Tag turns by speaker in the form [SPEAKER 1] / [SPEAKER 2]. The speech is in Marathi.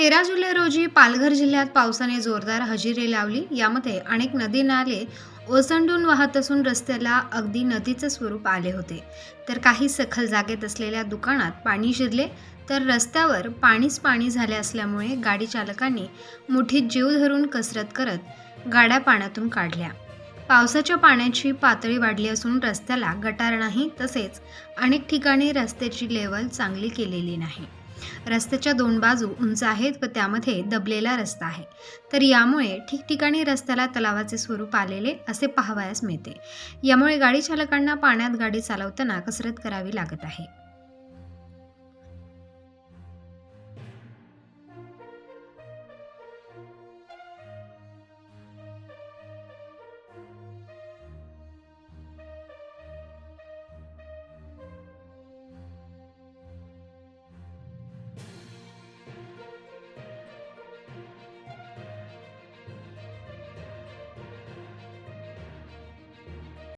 [SPEAKER 1] तेरा जुलै रोजी पालघर जिल्ह्यात पावसाने जोरदार हजेरी लावली. यामध्ये अनेक नदी नाले ओसंडून वाहत असून रस्त्याला अगदी नदीचं स्वरूप आले होते. तर काही सखल जागेत असलेल्या दुकानात पाणी शिरले. तर रस्त्यावर पाणीच पाणी झाले असल्यामुळे गाडी चालकांनी मुठीत जीव धरून कसरत करत गाड्या पाण्यातून काढल्या. पावसाच्या पाण्याची पातळी वाढली असून रस्त्याला गटार नाही तसेच अनेक ठिकाणी रस्त्याची लेवल चांगली केलेली नाही. रस्त्याच्या दोन बाजू उंच आहेत व त्यामध्ये दबलेला रस्ता आहे. तर यामुळे ठिकठिकाणी रस्त्याला तलावाचे स्वरूप आलेले असे पाहावयास मिळते. यामुळे गाडी चालकांना पाण्यात गाडी चालवताना कसरत करावी लागत आहे.